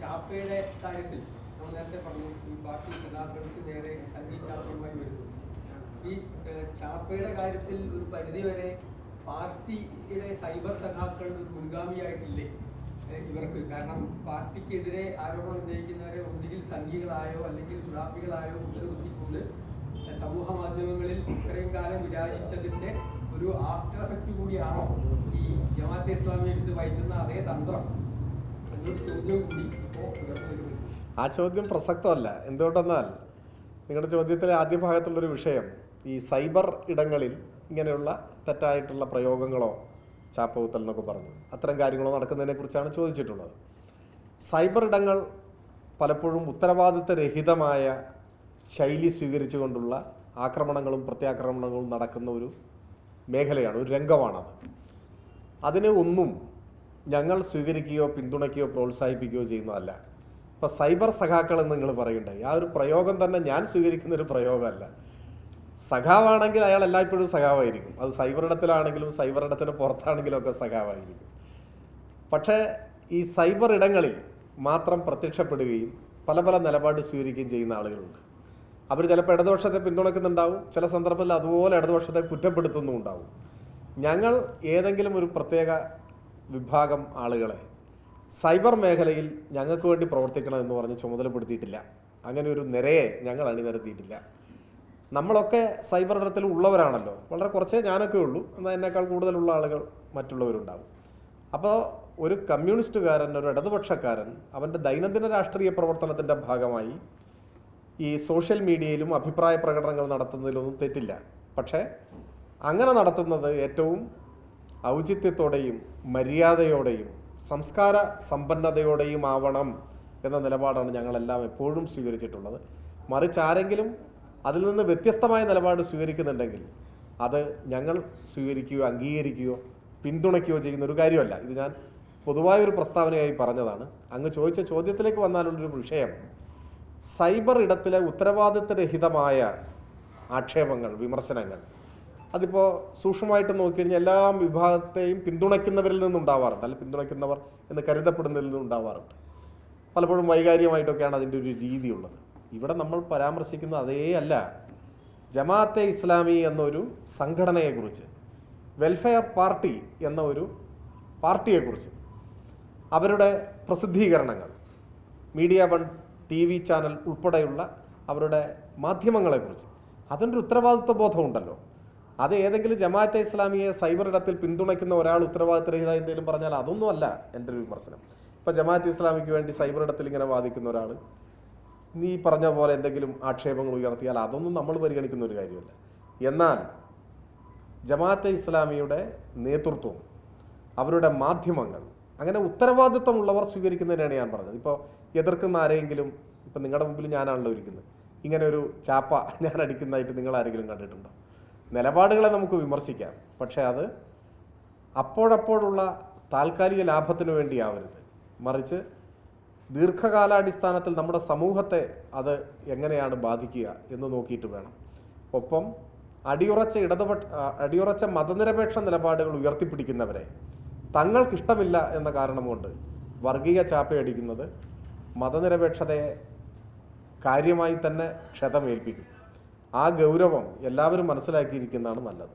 ചാപ്പയുടെ കാര്യത്തിൽ നമ്മൾ നേരത്തെ പറഞ്ഞു ഈ പാർട്ടി നേതാക്കൾക്ക് നേരെ സഞ്ജി ചാപ്പയുമായി വരുന്നു. ഈ ചാപ്പയുടെ കാര്യത്തിൽ ഒരു പരിധി വരെ പാർട്ടിയുടെ സൈബർ സഖാക്കൾ ഒരു മുൻഗാമിയായിട്ടില്ലേ? ഇവർക്ക് കാരണം പാർട്ടിക്കെതിരെ ആരോപണം ഉന്നയിക്കുന്നവരെ ഒന്നുകിൽ സംഘികളായോ അല്ലെങ്കിൽ സുഡാപ്പികളായോ മുദ്രകുത്തിക്കൊണ്ട് ഏഹ്, സമൂഹ മാധ്യമങ്ങളിൽ ഇത്രയും കാലം വിരാജിച്ചതിന്റെ ഒരു ആഫ്റ്റർ എഫക്റ്റ് കൂടിയാണോ ഈ ജമാഅത്തെ ഇസ്ലാമി എടുത്ത് വയറ്റുന്ന അതേ തന്ത്രം. ആ ചോദ്യം പ്രസക്തമല്ല. എന്തുകൊണ്ടെന്നാൽ നിങ്ങളുടെ ചോദ്യത്തിലെ ആദ്യ ഭാഗത്തുള്ളൊരു വിഷയം ഈ സൈബർ ഇടങ്ങളിൽ ഇങ്ങനെയുള്ള തെറ്റായിട്ടുള്ള പ്രയോഗങ്ങളോ ചാപ്പകുത്തൽ എന്നൊക്കെ പറഞ്ഞു. അത്തരം കാര്യങ്ങളോ നടക്കുന്നതിനെക്കുറിച്ചാണ് ചോദിച്ചിട്ടുള്ളത്. സൈബർ ഇടങ്ങൾ പലപ്പോഴും ഉത്തരവാദിത്തരഹിതമായ ശൈലി സ്വീകരിച്ചുകൊണ്ടുള്ള ആക്രമണങ്ങളും പ്രത്യാക്രമണങ്ങളും നടക്കുന്ന ഒരു മേഖലയാണ് ഒരു രംഗമാണത്. അതിനെ ഒന്നും ഞങ്ങൾ സ്വീകരിക്കുകയോ പിന്തുണയ്ക്കുകയോ പ്രോത്സാഹിപ്പിക്കുകയോ ചെയ്യുന്നതല്ല. ഇപ്പം സൈബർ സഖാക്കൾ എന്ന് നിങ്ങൾ പറയുന്നുണ്ട് ആ ഒരു പ്രയോഗം തന്നെ ഞാൻ സ്വീകരിക്കുന്ന ഒരു പ്രയോഗമല്ല. സഖാവാണെങ്കിൽ അയാൾ എല്ലായ്പ്പോഴും സഖാവായിരിക്കും. അത് സൈബർ ഇടത്തിലാണെങ്കിലും സൈബർ ഇടത്തിന് പുറത്താണെങ്കിലും ഒക്കെ സഖാവായിരിക്കും. പക്ഷേ ഈ സൈബർ ഇടങ്ങളിൽ മാത്രം പ്രത്യക്ഷപ്പെടുകയും പല പല നിലപാട് സ്വീകരിക്കുകയും ചെയ്യുന്ന ആളുകളുണ്ട്. അവർ ചിലപ്പോൾ ഇടതുപക്ഷത്തെ പിന്തുണയ്ക്കുന്നുണ്ടാവും ചില സന്ദർഭത്തിൽ അതുപോലെ ഇടതുപക്ഷത്തെ കുറ്റപ്പെടുത്തുന്നുണ്ടാവും ഞങ്ങൾ ഏതെങ്കിലും ഒരു പ്രത്യേക വിഭാഗം ആളുകളെ. സൈബർ മേഖലയിൽ ഞങ്ങൾക്ക് വേണ്ടി പ്രവർത്തിക്കണം എന്ന് പറഞ്ഞ് ചുമതലപ്പെടുത്തിയിട്ടില്ല. അങ്ങനെ ഒരു നിരയെ ഞങ്ങൾ അണിനിരത്തിയിട്ടില്ല. നമ്മളൊക്കെ സൈബർ ഇടത്തിൽ ഉള്ളവരാണല്ലോ. വളരെ കുറച്ചേ ഞാനൊക്കെ ഉള്ളൂ. എന്നാൽ എന്നേക്കാൾ കൂടുതലുള്ള ആളുകൾ മറ്റുള്ളവരുണ്ടാവും. അപ്പോൾ ഒരു കമ്മ്യൂണിസ്റ്റുകാരൻ ഒരു ഇടതുപക്ഷക്കാരൻ അവന്റെ ദൈനംദിന രാഷ്ട്രീയ പ്രവർത്തനത്തിന്റെ ഭാഗമായി ഈ സോഷ്യൽ മീഡിയയിലും അഭിപ്രായ പ്രകടനങ്ങൾ നടത്തുന്നതിലൊന്നും തെറ്റില്ല. പക്ഷേ അങ്ങനെ നടത്തുന്നത് ഏറ്റവും ഔചിത്യത്തോടെയും മര്യാദയോടെയും സംസ്കാര സമ്പന്നതയോടെയും ആവണം എന്ന നിലപാടാണ് ഞങ്ങളെല്ലാം എപ്പോഴും സ്വീകരിച്ചിട്ടുള്ളത്. മറിച്ച് ആരെങ്കിലും അതിൽ നിന്ന് വ്യത്യസ്തമായ നിലപാട് സ്വീകരിക്കുന്നുണ്ടെങ്കിൽ അത് ഞങ്ങൾ സ്വീകരിക്കുകയോ അംഗീകരിക്കുകയോ പിന്തുണയ്ക്കുകയോ ചെയ്യുന്ന ഒരു കാര്യമല്ല. ഇത് ഞാൻ പൊതുവായ ഒരു പ്രസ്താവനയായി പറഞ്ഞതാണ്. അങ്ങ് ചോദിച്ച ചോദ്യത്തിലേക്ക് വന്നാലുള്ളൊരു വിഷയം സൈബർ ഇടത്തിലെ ഉത്തരവാദിത്വരഹിതമായ ആക്ഷേപങ്ങൾ വിമർശനങ്ങൾ അതിപ്പോൾ സൂക്ഷ്മമായിട്ട് നോക്കിക്കഴിഞ്ഞാൽ എല്ലാ വിഭാഗത്തെയും പിന്തുണയ്ക്കുന്നവരിൽ നിന്നുണ്ടാവാറുണ്ട് അല്ലെങ്കിൽ പിന്തുണയ്ക്കുന്നവർ എന്ന് കരുതപ്പെടുന്നതിൽ നിന്നുണ്ടാവാറുണ്ട് പലപ്പോഴും വൈകാരികമായിട്ടൊക്കെയാണ് അതിന്റെ ഒരു രീതിയുള്ളത്. ഇവിടെ നമ്മൾ പരാമർശിക്കുന്ന അതേ അല്ല. ജമാഅത്തെ ഇസ്ലാമി എന്നൊരു സംഘടനയെക്കുറിച്ച് വെൽഫെയർ പാർട്ടി എന്ന ഒരു പാർട്ടിയെക്കുറിച്ച് അവരുടെ പ്രസിദ്ധീകരണങ്ങൾ media one T V channel ഉൾപ്പെടെയുള്ള അവരുടെ മാധ്യമങ്ങളെക്കുറിച്ച് അതിന്റെ ഉത്തരവാദിത്വ ബോധമുണ്ടല്ലോ അത് ഏതെങ്കിലും ജമാഅത്തെ ഇസ്ലാമിയെ സൈബർ ഇടത്തിൽ പിന്തുണയ്ക്കുന്ന ഒരാൾ ഉത്തരവാദിത്തരഹിത എന്തെങ്കിലും പറഞ്ഞാൽ അതൊന്നും അല്ല എന്റെ ഒരു വിമർശനം. ഇപ്പം ജമാഅത്തെ ഇസ്ലാമിക്ക് വേണ്ടി സൈബർ ഇടത്തിൽ ഇങ്ങനെ വാദിക്കുന്ന ഒരാൾ നീ പറഞ്ഞ പോലെ എന്തെങ്കിലും ആക്ഷേപങ്ങൾ ഉയർത്തിയാൽ അതൊന്നും നമ്മൾ പരിഗണിക്കുന്ന ഒരു കാര്യമല്ല. എന്നാൽ ജമാഅത്തെ ഇസ്ലാമിയുടെ നേതൃത്വം അവരുടെ മാധ്യമങ്ങൾ അങ്ങനെ ഉത്തരവാദിത്തമുള്ളവർ സ്വീകരിക്കുന്നതിനാണ് ഞാൻ പറഞ്ഞത്. ഇപ്പോൾ എതിർക്കുന്ന ആരെങ്കിലും ഇപ്പം നിങ്ങളുടെ മുമ്പിൽ ഞാനാണല്ലോ ഇരിക്കുന്നത്. ഇങ്ങനെ ഒരു ചാപ്പ ഞാൻ അടിക്കുന്നതായിട്ട് നിങ്ങൾ ആരെങ്കിലും കണ്ടിട്ടുണ്ടോ? നിലപാടുകളെ നമുക്ക് വിമർശിക്കാം. പക്ഷേ അത് അപ്പോഴപ്പോഴുള്ള താൽക്കാലിക ലാഭത്തിന് വേണ്ടിയാവരുത്. മറിച്ച് ദീർഘകാലാടിസ്ഥാനത്തിൽ നമ്മുടെ സമൂഹത്തെ അത് എങ്ങനെയാണ് ബാധിക്കുക എന്ന് നോക്കിയിട്ട് വേണം. ഒപ്പം അടിയുറച്ച ഇടതുപക്ഷ അടിയുറച്ച മതനിരപേക്ഷ നിലപാടുകൾ ഉയർത്തിപ്പിടിക്കുന്നവരെ തങ്ങൾക്കിഷ്ടമില്ല എന്ന കാരണം കൊണ്ട് വർഗീയ ചാപ്പയടിക്കുന്നത് മതനിരപേക്ഷതയെ കാര്യമായി തന്നെ ക്ഷതമേൽപ്പിക്കും. ആ ഗൗരവം എല്ലാവരും മനസ്സിലാക്കിയിരിക്കുന്നതാണ് നല്ലത്.